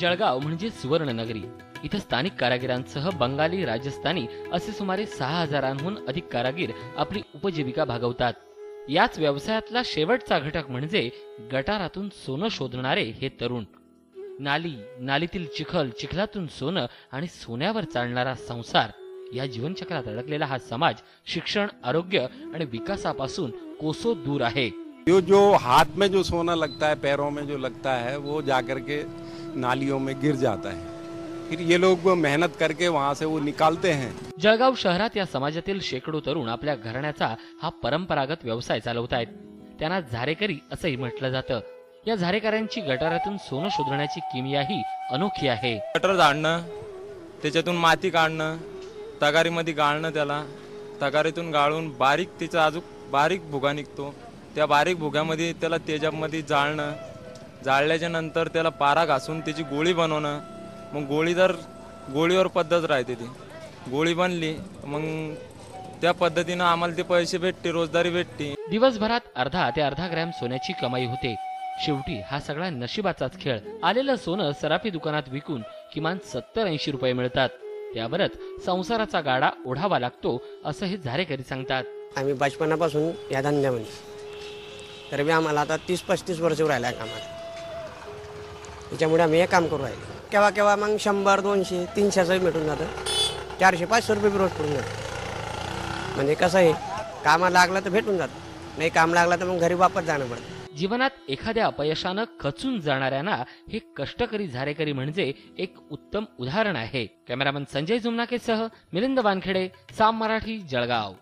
जळगाव म्हणजे सुवर्णनगरी. इथं स्थानिक कारागिरांसह बंगाली राजस्थानी असे सुमारे सहा हजारांहून अधिक कारागीर आपली उपजीविका भागवतात. याच व्यवसायातला शेवटचा घटक म्हणजे गटारातून सोनं शोधणारे हे तरुण. नाली नालीतील चिखल चिखलातून सोनं आणि सोन्यावर चालणारा संसार. या जीवनचक्रात अडकलेला हा समाज शिक्षण आरोग्य आणि विकासापासून कोसो दूर आहे. जो जो हाथ में जो सोना लगता है पैरों में जो लगता है वो जाकर के नालियों में गिर जाता है। फिर ये लोग वो मेहनत करके वहाँ से वो निकालते हैं। जळगाव शहरात या समाजातील शेकडो तरुण आपल्या घराण्याचा हा परंपरागत व्यवसाय चालवत आहेत. त्यांना झारेकरी असंही म्हटलं जातं. या झारेकऱ्यांची गटारातून सोनं शोधण्याची किमयाही अनोखी आहे. गटर झाडणं त्याच्यातून माती काढणं तगारीमध्ये गाळणं त्याला. तगारीतून गाळून बारीक तिचा अजून बारीक भुगा निघतो. त्या बारीक भुग्यामध्ये त्याला तेजामध्ये जाळणं जाळल्याच्या नंतर त्याला पारा घासून त्याची गोळी बनवणं. मग गोळी जर गोळीवर पद्धत राहते ती. गोळी बनली मग त्या पद्धतीनं आम्हाला ते पैसे भेटते रोजदारी भेटते. दिवसभरात अर्धा ते अर्धा ग्रॅम सोन्याची कमाई होते. शेवटी हा सगळा नशिबाचाच खेळ. आलेलं सोनं सराफी दुकानात विकून किमान सत्तर ऐंशी रुपये मिळतात. त्यावरच संसाराचा गाडा ओढावा लागतो असं हे झारेकरी सांगतात. आम्ही बचपनापासून या धंद्यामध्ये. तर बी आम्हाला आता तीस पस्तीस वर्ष राहिलं आहे कामाला त्याच्यामुळे आम्ही हे काम करू राहिले. केव्हा केव्हा मग शंभर दोनशे तीनशेचंही भेटून जातं. चारशे पाचशे रुपये रोज पडून जातं. म्हणजे कसं आहे कामाला लागलं तर भेटून जातं. नाही काम लागलं तर मग घरी वापस जाणं पडतं. जीवनात एखाद्या अपयशानं खचून जाणाऱ्यांना हे कष्टकरी झारेकरी म्हणजे एक उत्तम उदाहरण आहे. कॅमेरामन संजय जुमनाकेसह मिलिंद वानखेडे साम मराठी जळगाव.